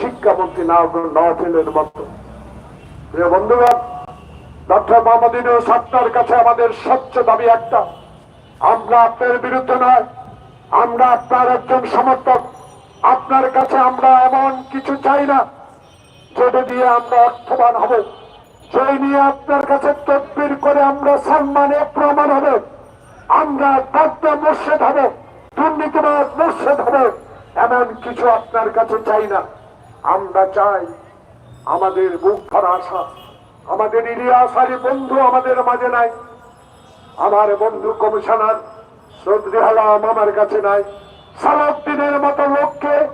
শিক্ষামন্ত্রী নওয়াফিলের মতো প্রিয় বন্ধুগণ ডক্টর মোহাম্মদ আপনার কাছে আমাদের স্বচ্ছ দাবি একটা। আমরা আপনার বিরুদ্ধে নয়, আমরা আপনার একজন সমর্থক। আপনার কাছে আমরা এমন কিছু চাই না, যেটা দিয়ে আমরা অর্থবান হব। সেই নিয়ে আপনার কাছে তদবির করে আমরা সম্মানে প্রমাণ হবে। আমরা দগ্ধ মোর্শেদ হবে দুর্নীতিবাদ মোর্শেদ হবে, এমন কিছু আপনার কাছে চাই না। আমরা চাই আমাদের বুক ভরা আশা, আমাদের ইলিয়াস আলী বন্ধু আমাদের মাঝে নাই, আমার বন্ধু কমিশনার চৌধুরী হালাম আমার কাছে নাই। সালাউদ্দিনের মতো লোককে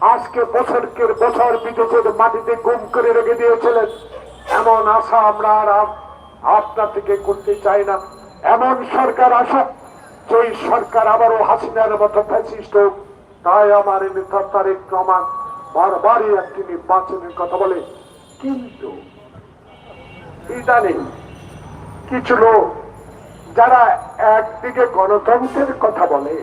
আজকে বছরকের বছর বিদেশের মাটিতে গুম করে রেখে দিয়েছিলেন। এমন আশা আমরা আর আপ- আপনার থেকে করতে চাই না। এমন সরকার আসুক, যেই সরকার আবারও হাসিনার মতো ফ্যাসিস্ট হোক, তাই আমার নেতা তারেক রহমান বারবারই একটি নির্বাচনের কথা বলে। কিন্তু ইদানিং কিছু লোক যারা একদিকে গণতন্ত্রের কথা বলে,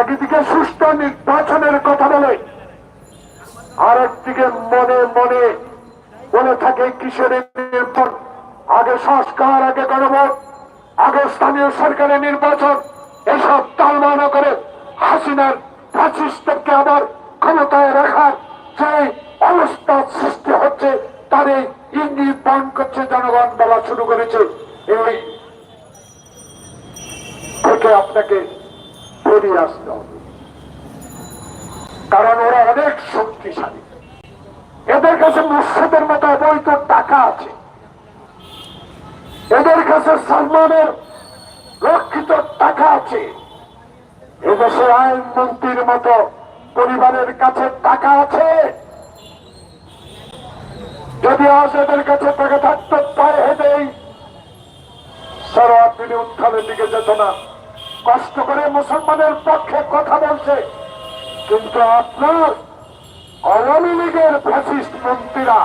একদিকে সুস্থ নির্বাচনের কথা বলে আর একদিকে মনে মনে বলে থাকে, কিসের আগে সংস্কার, আগে গণভোট, আগে স্থানীয় সরকারের নির্বাচন, এসব তালমানা করে হাসিনার ফ্যাসিস্টকে আবার ক্ষমতায় রাখার যে অবস্থা সৃষ্টি হচ্ছে তার ইঙ্গিত পান করছে জনগণ, বলা শুরু করেছে। এই থেকে আপনাকে বেরিয়ে আসতে কারণ ওরা অনেক শক্তিশালী। এদের কাছে মুর্শিদের মতো অবৈধ টাকা আছে। এদের কাছে সালমানের রক্ষিত টাকা আছে। এদেশের আইন মন্ত্রীর মতো পরিবারের কাছে টাকা আছে? যদি আজ এদের কাছে টাকা থাকতো পায়ে হেঁটেই সরাসরি উত্থানের দিকে যেত না। কষ্ট করে মুসলমানের পক্ষে কথা বলছে। কিন্তু আপনার আওয়ামী লীগের ফ্যাসিস্ট মন্ত্রীরা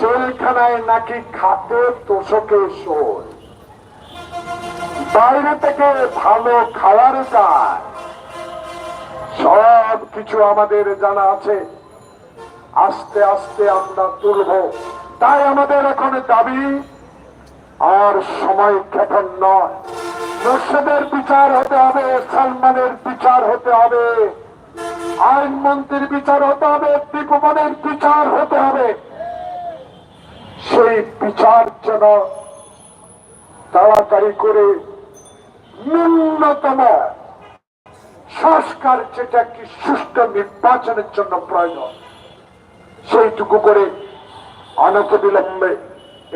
জেলখানায় নাকি খাতে তোষকে শোয় বাইরে থেকে ভালো খাওয়ার যায় সব কিছু আমাদের জানা আছে। আস্তে আস্তে আমরা তুলব। তাই আমাদের এখন দাবি, আর সময় ক্ষেপণ নয়। মুর্শিদের বিচার হতে হবে, সালমানের বিচার হতে হবে। আইনমন্ত্রীর বিচার হতে হবে দীপমানের বিচার হতে হবে। সেই বিচার যেন তাড়াতাড়ি করে ন্যূনতম সংস্কার যেটা কি সুষ্ঠু নির্বাচনের জন্য প্রয়োজন, সেইটুকু করে অনতবিলম্বে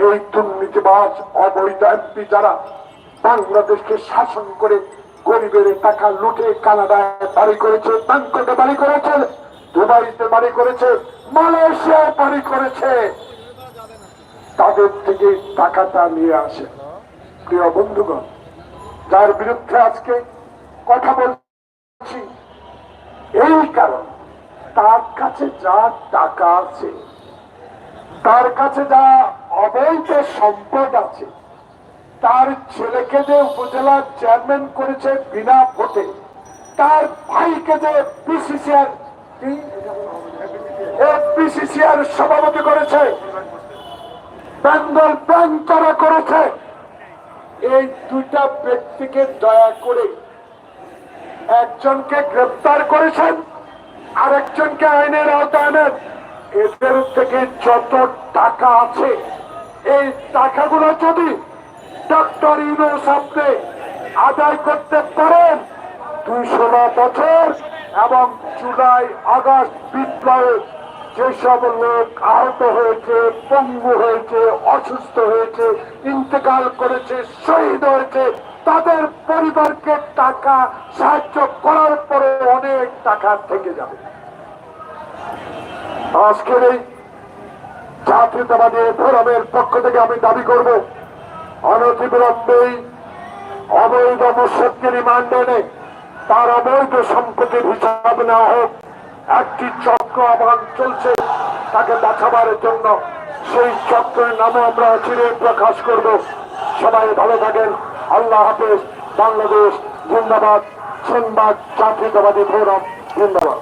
এই দুর্নীতিবাজ অবৈধ এমপি যারা বাংলাদেশকে শাসন করে গরিবের টাকা লুটে কানাডায় বাড়ি করেছে, ব্যাংককে বাড়ি করেছে, দুবাইতে বাড়ি করেছে, মালয়েশিয়ায় বাড়ি করেছে, তাদের থেকে টাকাটা নিয়ে আসে। প্রিয় বন্ধুগণ, যার বিরুদ্ধে আজকে কথা বলছি এই কারণ তার যা টাকা আছে, তার কাছে যা অবৈধ সম্পদ আছে, তার ছেলেকে যে উপজেলা চেয়ারম্যান করেছে বিনা ভোটে, তার ভাইকে যে পিসিসিআর পিসিসিআর সভাপতি করেছে বেঙ্গল ব্যাংক তারা করেছে। এই দুইটা ব্যক্তিকে দয়া করে একজনকে গ্রেপ্তার করেছেন আর একজনকে আইনের আওতায় এদের থেকে যত টাকা আছে, এই টাকাগুলো যদি ডক্টর ইউনুস আপনি আদায় করতে পারেন দুইশো বছর এবং জুলাই, আগস্ট বিপ্লবে যেসব লোক আহত হয়েছে, পঙ্গু হয়েছে, অসুস্থ হয়েছে, ইন্তেকাল করেছে, শহীদ হয়েছে তাদের পরিবারকে টাকা সাহায্য করার পরে অনেক টাকা থেকে যাবে। আজকের এই জাতীয়তাবাদী ফোরামের পক্ষ থেকে আমি দাবি করব অনতিবিলম্বেই অবৈধ মুসদকে রিমান্ড এনে তার অবৈধ সম্পত্তির হিসাব নেওয়া হোক। একটি চক্র আহ্বান চলছে তাকে বাঁচাবার জন্য। সেই চক্রের নামে আমরা চিরে প্রকাশ করব। সবাই ভালো থাকেন। আল্লাহ হাফেজ বাংলাদেশ জিন্দাবাদ সংবাদ জাতীয়তাবাদী ফোরাম জিন্দাবাদ।